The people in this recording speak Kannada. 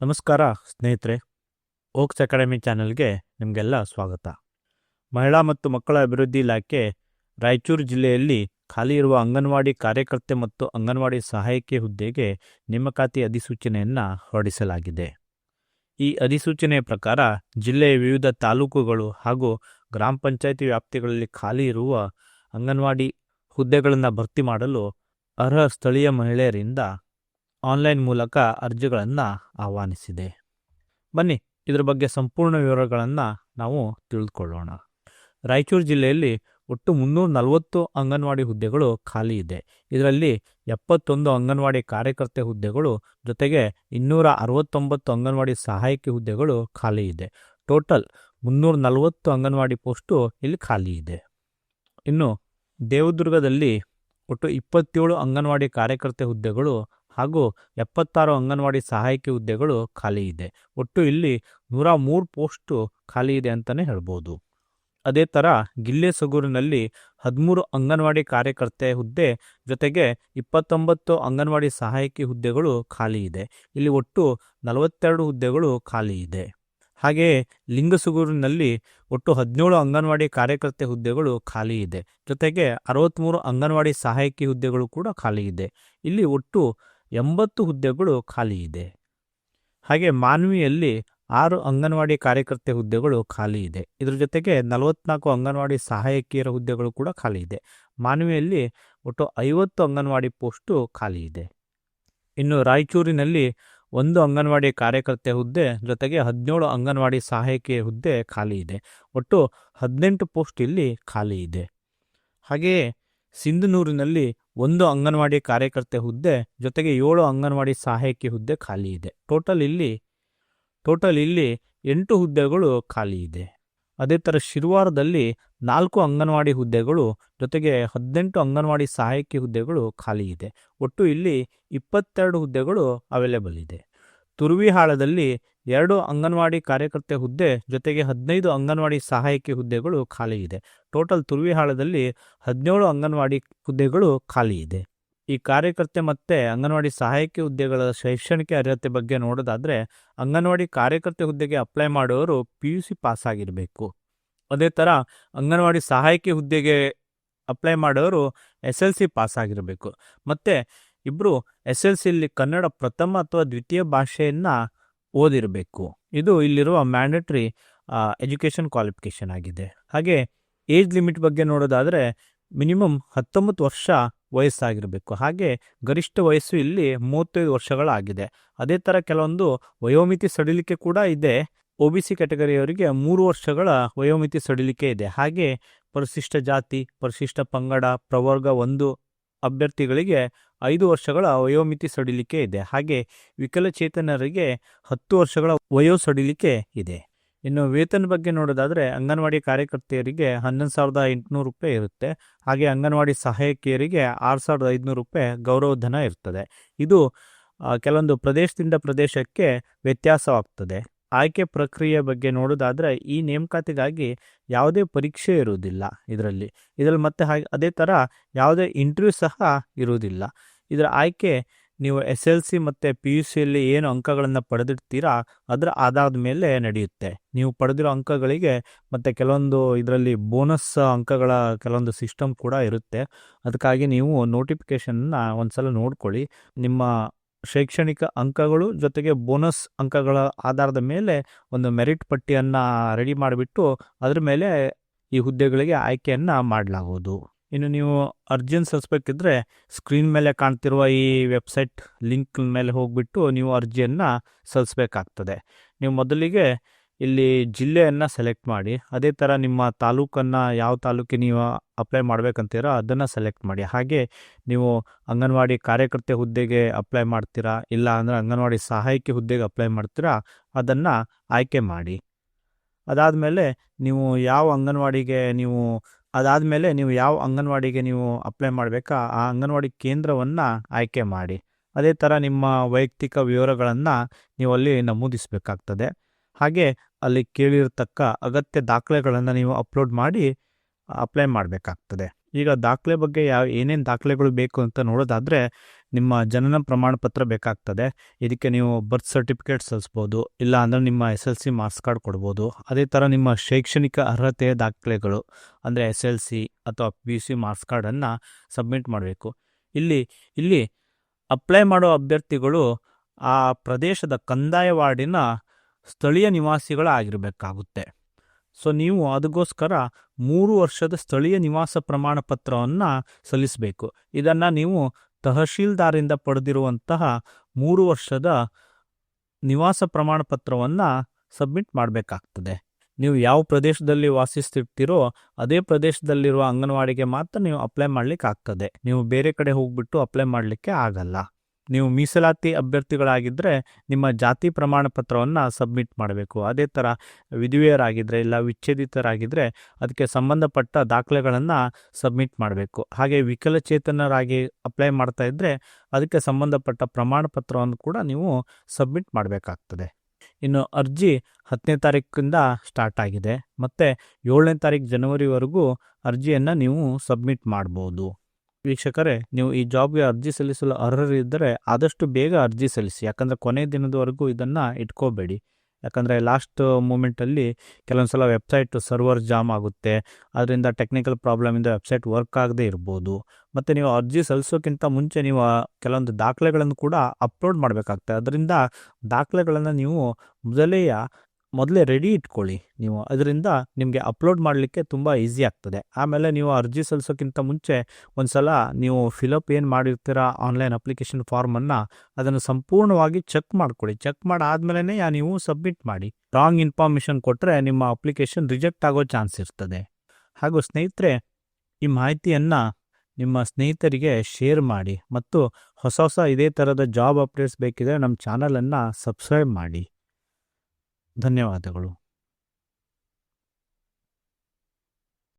ನಮಸ್ಕಾರ, ಸ್ನೇಹಿತರೆ. ಓಕ್ಸ್ ಅಕಾಡೆಮಿ ಚಾನೆಲ್ಗೆ ನಿಮಗೆಲ್ಲ ಸ್ವಾಗತ. ಮಹಿಳಾ ಮತ್ತು ಮಕ್ಕಳ ಅಭಿವೃದ್ಧಿ ಇಲಾಖೆ ರಾಯಚೂರು ಜಿಲ್ಲೆಯಲ್ಲಿ ಖಾಲಿ ಇರುವ ಅಂಗನವಾಡಿ ಕಾರ್ಯಕರ್ತೆ ಮತ್ತು ಅಂಗನವಾಡಿ ಸಹಾಯಕಿ ಹುದ್ದೆಗೆ ನೇಮಕಾತಿ ಅಧಿಸೂಚನೆಯನ್ನು ಹೊರಡಿಸಲಾಗಿದೆ. ಈ ಅಧಿಸೂಚನೆಯ ಪ್ರಕಾರ ಜಿಲ್ಲೆಯ ವಿವಿಧ ತಾಲೂಕುಗಳು ಹಾಗೂ ಗ್ರಾಮ ಪಂಚಾಯಿತಿ ವ್ಯಾಪ್ತಿಗಳಲ್ಲಿ ಖಾಲಿ ಇರುವ ಅಂಗನವಾಡಿ ಹುದ್ದೆಗಳನ್ನು ಭರ್ತಿ ಮಾಡಲು ಅರ್ಹ ಸ್ಥಳೀಯ ಮಹಿಳೆಯರಿಂದ ಆನ್ಲೈನ್ ಮೂಲಕ ಅರ್ಜಿಗಳನ್ನು ಆಹ್ವಾನಿಸಿದೆ. ಬನ್ನಿ, ಇದರ ಬಗ್ಗೆ ಸಂಪೂರ್ಣ ವಿವರಗಳನ್ನು ನಾವು ತಿಳಿದುಕೊಳ್ಳೋಣ ರಾಯಚೂರು ಜಿಲ್ಲೆಯಲ್ಲಿ ಒಟ್ಟು ಮುನ್ನೂರ ನಲವತ್ತು ಅಂಗನವಾಡಿ ಹುದ್ದೆಗಳು ಖಾಲಿ ಇದೆ. ಇದರಲ್ಲಿ ಎಪ್ಪತ್ತೊಂದು ಅಂಗನವಾಡಿ ಕಾರ್ಯಕರ್ತೆ ಹುದ್ದೆಗಳು, ಜೊತೆಗೆ ಇನ್ನೂರ ಅರವತ್ತೊಂಬತ್ತು ಅಂಗನವಾಡಿ ಸಹಾಯಕಿ ಹುದ್ದೆಗಳು ಖಾಲಿ ಇದೆ. ಟೋಟಲ್ ಮುನ್ನೂರ ನಲವತ್ತು ಅಂಗನವಾಡಿ ಪೋಸ್ಟು ಇಲ್ಲಿ ಖಾಲಿ ಇದೆ. ಇನ್ನು ದೇವದುರ್ಗದಲ್ಲಿ ಒಟ್ಟು ಇಪ್ಪತ್ತೇಳು ಅಂಗನವಾಡಿ ಕಾರ್ಯಕರ್ತೆ ಹುದ್ದೆಗಳು ಹಾಗೂ ಎಪ್ಪತ್ತಾರು ಅಂಗನವಾಡಿ ಸಹಾಯಕಿ ಹುದ್ದೆಗಳು ಖಾಲಿ ಇದೆ. ಒಟ್ಟು ಇಲ್ಲಿ ನೂರ ಮೂರು ಪೋಸ್ಟು ಖಾಲಿ ಇದೆ ಅಂತಲೇ ಹೇಳ್ಬೋದು. ಅದೇ ಥರ ಗಿಲ್ಲೆಸಗೂರಿನಲ್ಲಿ ಹದಿಮೂರು ಅಂಗನವಾಡಿ ಕಾರ್ಯಕರ್ತೆ ಹುದ್ದೆ ಜೊತೆಗೆ ಇಪ್ಪತ್ತೊಂಬತ್ತು ಅಂಗನವಾಡಿ ಸಹಾಯಕಿ ಹುದ್ದೆಗಳು ಖಾಲಿ ಇದೆ. ಇಲ್ಲಿ ಒಟ್ಟು ನಲವತ್ತೆರಡು ಹುದ್ದೆಗಳು ಖಾಲಿ ಇದೆ. ಹಾಗೆಯೇ ಲಿಂಗಸುಗೂರಿನಲ್ಲಿ ಒಟ್ಟು ಹದಿನೇಳು ಅಂಗನವಾಡಿ ಕಾರ್ಯಕರ್ತೆ ಹುದ್ದೆಗಳು ಖಾಲಿ ಇದೆ. ಜೊತೆಗೆ ಅರವತ್ತ್ಮೂರು ಅಂಗನವಾಡಿ ಸಹಾಯಕಿ ಹುದ್ದೆಗಳು ಕೂಡ ಖಾಲಿ ಇದೆ. ಇಲ್ಲಿ ಒಟ್ಟು ಎಂಬತ್ತು ಹುದ್ದೆಗಳು ಖಾಲಿ ಇದೆ. ಹಾಗೆ ಮಾನ್ವಿಯಲ್ಲಿ ಆರು ಅಂಗನವಾಡಿ ಕಾರ್ಯಕರ್ತೆ ಹುದ್ದೆಗಳು ಖಾಲಿ ಇದೆ. ಇದರ ಜೊತೆಗೆ ನಲವತ್ನಾಲ್ಕು ಅಂಗನವಾಡಿ ಸಹಾಯಕಿಯರ ಹುದ್ದೆಗಳು ಕೂಡ ಖಾಲಿ ಇದೆ. ಮಾನ್ವಿಯಲ್ಲಿ ಒಟ್ಟು ಐವತ್ತು ಅಂಗನವಾಡಿ ಪೋಸ್ಟು ಖಾಲಿ ಇದೆ. ಇನ್ನು ರಾಯಚೂರಿನಲ್ಲಿ ಒಂದು ಅಂಗನವಾಡಿ ಕಾರ್ಯಕರ್ತೆ ಹುದ್ದೆ ಜೊತೆಗೆ ಹದಿನೇಳು ಅಂಗನವಾಡಿ ಸಹಾಯಕಿಯ ಹುದ್ದೆ ಖಾಲಿ ಇದೆ. ಒಟ್ಟು ಹದಿನೆಂಟು ಪೋಸ್ಟ್ ಇಲ್ಲಿ ಖಾಲಿ ಇದೆ. ಹಾಗೆಯೇ ಸಿಂಧನೂರಿನಲ್ಲಿ ಒಂದು ಅಂಗನವಾಡಿ ಕಾರ್ಯಕರ್ತೆ ಹುದ್ದೆ, ಜೊತೆಗೆ ಏಳು ಅಂಗನವಾಡಿ ಸಹಾಯಕಿ ಹುದ್ದೆ ಖಾಲಿ ಇದೆ. ಟೋಟಲ್ ಇಲ್ಲಿ ಟೋಟಲ್ ಇಲ್ಲಿ ಎಂಟು ಹುದ್ದೆಗಳು ಖಾಲಿ ಇದೆ. ಅದೇ ಥರ ಶಿರ್ವಾರದಲ್ಲಿ ನಾಲ್ಕು ಅಂಗನವಾಡಿ ಹುದ್ದೆಗಳು, ಜೊತೆಗೆ ಹದಿನೆಂಟು ಅಂಗನವಾಡಿ ಸಹಾಯಕಿ ಹುದ್ದೆಗಳು ಖಾಲಿ ಇದೆ. ಒಟ್ಟು ಇಲ್ಲಿ ಇಪ್ಪತ್ತೆರಡು ಹುದ್ದೆಗಳು ಅವೈಲೇಬಲ್ ಇದೆ. ತುರುವಿಹಾಳದಲ್ಲಿ ಎರಡು ಅಂಗನವಾಡಿ ಕಾರ್ಯಕರ್ತೆ ಹುದ್ದೆ, ಜೊತೆಗೆ ಹದಿನೈದು ಅಂಗನವಾಡಿ ಸಹಾಯಕಿ ಹುದ್ದೆಗಳು ಖಾಲಿ ಇದೆ. ಟೋಟಲ್ ತುರ್ವಿಹಾಳದಲ್ಲಿ ಹದಿನೇಳು ಅಂಗನವಾಡಿ ಹುದ್ದೆಗಳು ಖಾಲಿ ಇದೆ. ಈ ಕಾರ್ಯಕರ್ತೆ ಮತ್ತೆ ಅಂಗನವಾಡಿ ಸಹಾಯಕಿ ಹುದ್ದೆಗಳ ಶೈಕ್ಷಣಿಕ ಅರ್ಹತೆ ಬಗ್ಗೆ ನೋಡೋದಾದರೆ, ಅಂಗನವಾಡಿ ಕಾರ್ಯಕರ್ತೆ ಹುದ್ದೆಗೆ ಅಪ್ಲೈ ಮಾಡುವವರು ಪಿ ಯು ಸಿ ಪಾಸ್ ಆಗಿರಬೇಕು ಅದೇ ಥರ ಅಂಗನವಾಡಿ ಸಹಾಯಕಿ ಹುದ್ದೆಗೆ ಅಪ್ಲೈ ಮಾಡೋರು ಎಸ್ ಎಲ್ ಸಿ ಪಾಸ್ ಆಗಿರಬೇಕು ಮತ್ತು ಇಬ್ಬರು ಎಸ್ ಎಲ್ ಸಿಲಿ ಕನ್ನಡ ಪ್ರಥಮ ಅಥವಾ ದ್ವಿತೀಯ ಭಾಷೆಯನ್ನು ಓದಿರಬೇಕು. ಇದು ಇಲ್ಲಿರುವ ಮ್ಯಾಂಡೇಟ್ರಿ ಎಜುಕೇಷನ್ ಕ್ವಾಲಿಫಿಕೇಷನ್ ಆಗಿದೆ. ಹಾಗೆ ಏಜ್ ಲಿಮಿಟ್ ಬಗ್ಗೆ ನೋಡೋದಾದರೆ ಮಿನಿಮಮ್ ಹತ್ತೊಂಬತ್ತು ವರ್ಷ ವಯಸ್ಸಾಗಿರಬೇಕು. ಹಾಗೆ ಗರಿಷ್ಠ ವಯಸ್ಸು ಇಲ್ಲಿ ಮೂವತ್ತೈದು ವರ್ಷಗಳಾಗಿದೆ. ಅದೇ ಥರ ಕೆಲವೊಂದು ವಯೋಮಿತಿ ಸಡಿಲಿಕೆ ಕೂಡ ಇದೆ. ಒ ಬಿ ಸಿ ಕ್ಯಾಟಗರಿಯವರಿಗೆ ಮೂರು ವರ್ಷಗಳ ವಯೋಮಿತಿ ಸಡಿಲಿಕೆ ಇದೆ. ಹಾಗೆ ಪರಿಶಿಷ್ಟ ಜಾತಿ, ಪರಿಶಿಷ್ಟ ಪಂಗಡ, ಪ್ರವರ್ಗ ಒಂದು ಅಭ್ಯರ್ಥಿಗಳಿಗೆ ಐದು ವರ್ಷಗಳ ವಯೋಮಿತಿ ಸಡಿಲಿಕೆ ಇದೆ. ಹಾಗೆ ವಿಕಲಚೇತನರಿಗೆ ಹತ್ತು ವರ್ಷಗಳ ವಯೋ ಸಡಿಲಿಕೆ ಇದೆ. ಇನ್ನು ವೇತನ ಬಗ್ಗೆ ನೋಡೋದಾದರೆ ಅಂಗನವಾಡಿ ಕಾರ್ಯಕರ್ತೆಯರಿಗೆ ಹನ್ನೊಂದು ಸಾವಿರದ ಎಂಟುನೂರು ರೂಪಾಯಿ ಇರುತ್ತೆ. ಹಾಗೆ ಅಂಗನವಾಡಿ ಸಹಾಯಕಿಯರಿಗೆ ಆರು ಸಾವಿರದ ಐದುನೂರು ರೂಪಾಯಿ ಗೌರವಧನ ಇರ್ತದೆ. ಇದು ಕೆಲವೊಂದು ಪ್ರದೇಶದಿಂದ ಪ್ರದೇಶಕ್ಕೆ ವ್ಯತ್ಯಾಸವಾಗ್ತದೆ. ಆಯ್ಕೆ ಪ್ರಕ್ರಿಯೆ ಬಗ್ಗೆ ನೋಡೋದಾದರೆ ಈ ನೇಮಕಾತಿಗಾಗಿ ಯಾವುದೇ ಪರೀಕ್ಷೆ ಇರುವುದಿಲ್ಲ ಇದರಲ್ಲಿ. ಇದರಲ್ಲಿ ಮತ್ತೆ ಹಾಗೆ ಅದೇ ಥರ ಯಾವುದೇ ಇಂಟರ್ವ್ಯೂ ಸಹ ಇರುವುದಿಲ್ಲ. ಇದರ ಆಯ್ಕೆ ನೀವು ಎಸ್ ಎಲ್ ಸಿ ಮತ್ತು ಪಿ ಯು ಸಿಯಲ್ಲಿ ಏನು ಅಂಕಗಳನ್ನು ಪಡೆದಿರ್ತೀರಾ ಅದರ ಆಧಾರದ ಮೇಲೆ ನಡೆಯುತ್ತೆ. ನೀವು ಪಡೆದಿರೋ ಅಂಕಗಳಿಗೆ ಮತ್ತು ಕೆಲವೊಂದು ಇದರಲ್ಲಿ ಬೋನಸ್ ಅಂಕಗಳ ಕೆಲವೊಂದು ಸಿಸ್ಟಮ್ ಕೂಡ ಇರುತ್ತೆ. ಅದಕ್ಕಾಗಿ ನೀವು ನೋಟಿಫಿಕೇಷನ್ನ ಒಂದು ಸಲ ನೋಡ್ಕೊಳ್ಳಿ. ನಿಮ್ಮ ಶೈಕ್ಷಣಿಕ ಅಂಕಗಳು ಜೊತೆಗೆ ಬೋನಸ್ ಅಂಕಗಳ ಆಧಾರದ ಮೇಲೆ ಒಂದು ಮೆರಿಟ್ ಪಟ್ಟಿಯನ್ನು ರೆಡಿ ಮಾಡಿಬಿಟ್ಟು ಅದರ ಮೇಲೆ ಈ ಹುದ್ದೆಗಳಿಗೆ ಆಯ್ಕೆಯನ್ನು ಮಾಡಲಾಗುವುದು. ಇನ್ನು ನೀವು ಅರ್ಜಿಯನ್ನು ಸಲ್ಲಿಸ್ಬೇಕಿದ್ರೆ ಸ್ಕ್ರೀನ್ ಮೇಲೆ ಕಾಣ್ತಿರುವ ಈ ವೆಬ್ಸೈಟ್ ಲಿಂಕ್ ಮೇಲೆ ಹೋಗಿಬಿಟ್ಟು ನೀವು ಅರ್ಜಿಯನ್ನು ಸಲ್ಲಿಸ್ಬೇಕಾಗ್ತದೆ. ನೀವು ಮೊದಲಿಗೆ ಇಲ್ಲಿ ಜಿಲ್ಲೆಯನ್ನು ಸೆಲೆಕ್ಟ್ ಮಾಡಿ, ಅದೇ ಥರ ನಿಮ್ಮ ತಾಲೂಕನ್ನು ಯಾವ ತಾಲೂಕಿಗೆ ನೀವು ಅಪ್ಲೈ ಮಾಡ್ಬೇಕಂತೀರೋ ಅದನ್ನು ಸೆಲೆಕ್ಟ್ ಮಾಡಿ. ಹಾಗೆ ನೀವು ಅಂಗನವಾಡಿ ಕಾರ್ಯಕರ್ತೆ ಹುದ್ದೆಗೆ ಅಪ್ಲೈ ಮಾಡ್ತೀರಾ, ಇಲ್ಲ ಅಂದರೆ ಅಂಗನವಾಡಿ ಸಹಾಯಕಿ ಹುದ್ದೆಗೆ ಅಪ್ಲೈ ಮಾಡ್ತೀರಾ, ಅದನ್ನು ಆಯ್ಕೆ ಮಾಡಿ. ಅದಾದಮೇಲೆ ನೀವು ಯಾವ ಅಂಗನವಾಡಿಗೆ ನೀವು, ಅದಾದಮೇಲೆ ನೀವು ಯಾವ ಅಂಗನವಾಡಿಗೆ ನೀವು ಅಪ್ಲೈ ಮಾಡಬೇಕಾ, ಆ ಅಂಗನವಾಡಿ ಕೇಂದ್ರವನ್ನು ಆಯ್ಕೆ ಮಾಡಿ. ಅದೇ ಥರ ನಿಮ್ಮ ವೈಯಕ್ತಿಕ ವಿವರಗಳನ್ನು ನೀವು ಅಲ್ಲಿ ನಮೂದಿಸಬೇಕಾಗ್ತದೆ. ಹಾಗೆ ಅಲ್ಲಿ ಕೇಳಿರತಕ್ಕ ಅಗತ್ಯ ದಾಖಲೆಗಳನ್ನು ನೀವು ಅಪ್ಲೋಡ್ ಮಾಡಿ ಅಪ್ಲೈ ಮಾಡಬೇಕಾಗ್ತದೆ. ಈಗ ದಾಖಲೆ ಬಗ್ಗೆ ಯಾವ, ಏನೇನು ದಾಖಲೆಗಳು ಬೇಕು ಅಂತ ನೋಡೋದಾದರೆ ನಿಮ್ಮ ಜನನ ಪ್ರಮಾಣ ಪತ್ರ ಬೇಕಾಗ್ತದೆ. ಇದಕ್ಕೆ ನೀವು ಬರ್ತ್ ಸರ್ಟಿಫಿಕೇಟ್ ಸಲ್ಲಿಸ್ಬೋದು, ಇಲ್ಲ ಅಂದರೆ ನಿಮ್ಮ S L C marks card ಕೊಡ್ಬೋದು. ಅದೇ ಥರ ನಿಮ್ಮ ಶೈಕ್ಷಣಿಕ ಅರ್ಹತೆಯ ದಾಖಲೆಗಳು, ಅಂದರೆ ಎಸ್ ಎಲ್ ಸಿ ಅಥವಾ ಪಿ ಯು ಸಿ ಮಾರ್ಕ್ಸ್ ಕಾರ್ಡನ್ನು ಸಬ್ಮಿಟ್ ಮಾಡಬೇಕು. ಇಲ್ಲಿ ಇಲ್ಲಿ ಅಪ್ಲೈ ಮಾಡೋ ಅಭ್ಯರ್ಥಿಗಳು ಆ ಪ್ರದೇಶದ ಕಂದಾಯ ವಾರ್ಡಿನ ಸ್ಥಳೀಯ ನಿವಾಸಿಗಳಾಗಿರಬೇಕಾಗುತ್ತೆ. ಸೊ, ನೀವು ಅದಕ್ಕೋಸ್ಕರ ಮೂರು ವರ್ಷದ ಸ್ಥಳೀಯ ನಿವಾಸ ಪ್ರಮಾಣ ಪತ್ರವನ್ನು ಸಲ್ಲಿಸಬೇಕು. ಇದನ್ನು ನೀವು ತಹಶೀಲ್ದಾರಿಂದ ಪಡೆದಿರುವಂತಹ ಮೂರು ವರ್ಷದ ನಿವಾಸ ಪ್ರಮಾಣ ಪತ್ರವನ್ನು ಸಬ್ಮಿಟ್ ಮಾಡಬೇಕಾಗ್ತದೆ. ನೀವು ಯಾವ ಪ್ರದೇಶದಲ್ಲಿ ವಾಸಿಸ್ತಿರ್ತೀರೋ ಅದೇ ಪ್ರದೇಶದಲ್ಲಿರುವ ಅಂಗನವಾಡಿಗೆ ಮಾತ್ರ ನೀವು ಅಪ್ಲೈ ಮಾಡ್ಲಿಕ್ಕೆ ಆಗ್ತದೆ ನೀವು ಬೇರೆ ಕಡೆ ಹೋಗ್ಬಿಟ್ಟು ಅಪ್ಲೈ ಮಾಡಲಿಕ್ಕೆ ಆಗಲ್ಲ. ನೀವು ಮೀಸಲಾತಿ ಅಭ್ಯರ್ಥಿಗಳಾಗಿದ್ದರೆ ನಿಮ್ಮ ಜಾತಿ ಪ್ರಮಾಣ ಪತ್ರವನ್ನು ಸಬ್ಮಿಟ್ ಮಾಡಬೇಕು. ಅದೇ ಥರ ವಿಧವೆಯರಾಗಿದ್ದರೆ ಇಲ್ಲ ವಿಚ್ಛೇದಿತರಾಗಿದ್ದರೆ ಅದಕ್ಕೆ ಸಂಬಂಧಪಟ್ಟ ದಾಖಲೆಗಳನ್ನು ಸಬ್ಮಿಟ್ ಮಾಡಬೇಕು. ಹಾಗೆ ವಿಕಲಚೇತನರಾಗಿ ಅಪ್ಲೈ ಮಾಡ್ತಾ ಇದ್ದರೆ ಅದಕ್ಕೆ ಸಂಬಂಧಪಟ್ಟ ಪ್ರಮಾಣ ಪತ್ರವನ್ನು ಕೂಡ ನೀವು ಸಬ್ಮಿಟ್ ಮಾಡಬೇಕಾಗ್ತದೆ. ಇನ್ನು ಅರ್ಜಿ ಹತ್ತನೇ ತಾರೀಕಿಂದ ಸ್ಟಾರ್ಟ್ ಆಗಿದೆ. ಮತ್ತು ಏಳನೇ ತಾರೀಕು ಜನವರಿವರೆಗೂ ಅರ್ಜಿಯನ್ನು ನೀವು ಸಬ್ಮಿಟ್ ಮಾಡ್ಬೋದು. ವೀಕ್ಷಕರೇ, ನೀವು ಈ ಜಾಬ್ಗೆ ಅರ್ಜಿ ಸಲ್ಲಿಸಲು ಅರ್ಹರಿದ್ದರೆ ಆದಷ್ಟು ಬೇಗ ಅರ್ಜಿ ಸಲ್ಲಿಸಿ. ಯಾಕಂದರೆ ಕೊನೆ ದಿನದವರೆಗೂ ಇದನ್ನು ಇಟ್ಕೋಬೇಡಿ. ಯಾಕಂದರೆ ಲಾಸ್ಟ್ ಮೂಮೆಂಟಲ್ಲಿ ಕೆಲವೊಂದು ಸಲ ವೆಬ್ಸೈಟ್ ಸರ್ವರ್ ಜಾಮ್ ಆಗುತ್ತೆ. ಅದರಿಂದ ಟೆಕ್ನಿಕಲ್ ಪ್ರಾಬ್ಲಮಿಂದ ವೆಬ್ಸೈಟ್ ವರ್ಕ್ ಆಗದೆ ಇರ್ಬೋದು. ಮತ್ತು ನೀವು ಅರ್ಜಿ ಸಲ್ಲಿಸೋಕ್ಕಿಂತ ಮುಂಚೆ ನೀವು ಕೆಲವೊಂದು ದಾಖಲೆಗಳನ್ನು ಕೂಡ ಅಪ್ಲೋಡ್ ಮಾಡಬೇಕಾಗ್ತದೆ. ಅದರಿಂದ ದಾಖಲೆಗಳನ್ನು ನೀವು ಮೊದಲೇ ಮೊದಲೇ ರೆಡಿ ಇಟ್ಕೊಳ್ಳಿ. ನೀವು ಅದರಿಂದ ನಿಮಗೆ ಅಪ್ಲೋಡ್ ಮಾಡಲಿಕ್ಕೆ ತುಂಬ ಈಸಿ ಆಗ್ತದೆ. ಆಮೇಲೆ ನೀವು ಅರ್ಜಿ ಸಲ್ಲಿಸೋಕ್ಕಿಂತ ಮುಂಚೆ ಒಂದು ಸಲ ನೀವು ಫಿಲಪ್ ಏನು ಮಾಡಿರ್ತೀರ ಆನ್ಲೈನ್ ಅಪ್ಲಿಕೇಶನ್ ಫಾರ್ಮನ್ನು ಅದನ್ನು ಸಂಪೂರ್ಣವಾಗಿ ಚೆಕ್ ಮಾಡ್ಕೊಳ್ಳಿ. ಚೆಕ್ ಮಾಡಾದ್ಮೇಲೆ ನೀವು ಸಬ್ಮಿಟ್ ಮಾಡಿ. ರಾಂಗ್ ಇನ್ಫಾರ್ಮೇಷನ್ ಕೊಟ್ಟರೆ ನಿಮ್ಮ ಅಪ್ಲಿಕೇಶನ್ ರಿಜೆಕ್ಟ್ ಆಗೋ ಚಾನ್ಸ್ ಇರ್ತದೆ. ಹಾಗೂ ಸ್ನೇಹಿತರೆ, ಈ ಮಾಹಿತಿಯನ್ನು ನಿಮ್ಮ ಸ್ನೇಹಿತರಿಗೆ ಶೇರ್ ಮಾಡಿ ಮತ್ತು ಹೊಸ ಹೊಸ ಇದೇ ಥರದ ಜಾಬ್ ಅಪ್ಡೇಟ್ಸ್ ಬೇಕಿದ್ರೆ ನಮ್ಮ ಚಾನಲನ್ನು ಸಬ್ಸ್ಕ್ರೈಬ್ ಮಾಡಿ. ಧನ್ಯವಾದಗಳು.